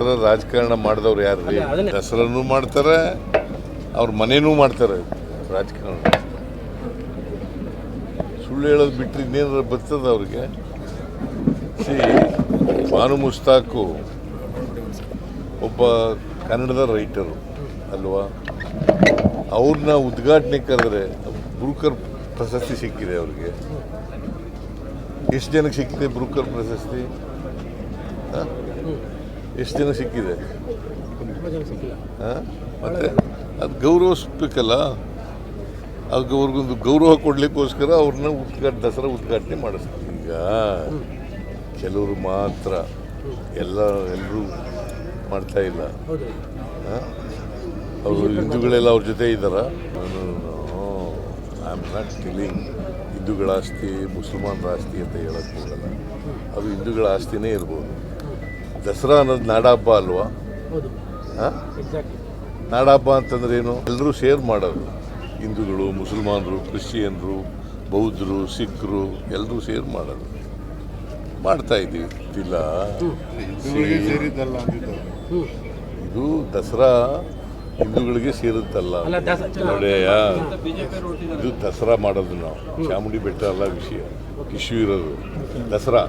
ದಸರಾ ರಾಜಕಾರಣ ಮಾಡಿದವ್ರು ಯಾರು ರೀ? ದಸರಾನು ಮಾಡ್ತಾರೆ ಅವ್ರ ಮನೇನೂ ಮಾಡ್ತಾರೆ ರಾಜಕಾರಣ. ಸುಳ್ಳು ಹೇಳೋದು ಬಿಟ್ಟರೆ ಇನ್ನೇನಾರು ಬರ್ತದ ಅವ್ರಿಗೆ? ಸಿ ಭಾನು ಮುಸ್ತಾಕು ಒಬ್ಬ ಕನ್ನಡದ ರೈಟರು ಅಲ್ವಾ? ಅವ್ರನ್ನ ಉದ್ಘಾಟನೆ ಕರೆದ್ರೆ ಬ್ರೂಕರ್ ಪ್ರಶಸ್ತಿ ಸಿಕ್ಕಿದೆ ಅವ್ರಿಗೆ. ಎಷ್ಟು ಜನಕ್ಕೆ ಸಿಕ್ಕಿದೆ ಬ್ರೂಕರ್ ಪ್ರಶಸ್ತಿ? ಹ? ಎಷ್ಟು ಜನ ಸಿಕ್ಕಿದೆ? ಸಿಕ್ಕಿಲ್ಲ? ಮತ್ತೆ ಅದು ಗೌರವಿಸ್ಬೇಕಲ್ಲ ಅದಕ್ಕೆ ಅವ್ರಿಗೊಂದು ಗೌರವ ಕೊಡ್ಲಿಕ್ಕೋಸ್ಕರ ಅವ್ರನ್ನ ಉದ್ಘಾಟ ದಸರಾ ಉದ್ಘಾಟನೆ ಮಾಡಿಸ್ತಾರೆ ಈಗ. ಕೆಲವರು ಮಾತ್ರ ಎಲ್ಲ ಎಲ್ಲರೂ ಮಾಡ್ತಾ ಇಲ್ಲ. ಅವರು ಹಿಂದೂಗಳೆಲ್ಲ ಅವ್ರ ಜೊತೆ ಇದ್ದಾರ. ಐ ಆಮ್ ನಾಟ್ ಟಿಲಿಂಗ್ ಹಿಂದೂಗಳ ಆಸ್ತಿ ಮುಸಲ್ಮಾನರ ಆಸ್ತಿ ಅಂತ ಹೇಳಕ್ಕೆ ಹೋಗಲ್ಲ. ಅದು ಹಿಂದೂಗಳ ಆಸ್ತಿನೇ ಇರ್ಬೋದು. ದಸರಾ ಅನ್ನೋದು ನಾಡಹಬ್ಬ ಅಲ್ವಾ? ಹೌದು. ಹಾಂ? ಎಕ್ಸಾಕ್ಟ್ಲಿ ನಾಡಹಬ್ಬ ಅಂತಂದ್ರೆ ಏನು? ಎಲ್ಲರೂ ಶೇರ್ ಮಾಡೋದು. ಹಿಂದೂಗಳು ಮುಸಲ್ಮಾನರು ಕ್ರಿಶ್ಚಿಯನ್ರು ಬೌದ್ಧರು ಸಿಖ್ರು ಎಲ್ಲರೂ ಶೇರ್ ಮಾಡೋದು. ಮಾಡ್ತಾ ಇದ್ದೀವಿ. ಇಲ್ಲ. ಇದು ದಸರಾ ಹಿಂದೂಗಳಿಗೆ ಸೇರುತ್ತಲ್ಲ ನೋಡೆಯ ಇದು ದಸರಾ ಮಾಡೋದು ನಾವು. ಚಾಮುಂಡಿ ಬೆಟ್ಟ ಅಲ್ಲ ವಿಷಯ. ಇಶ್ಯೂ ಇರೋದು. ದಸರಾ.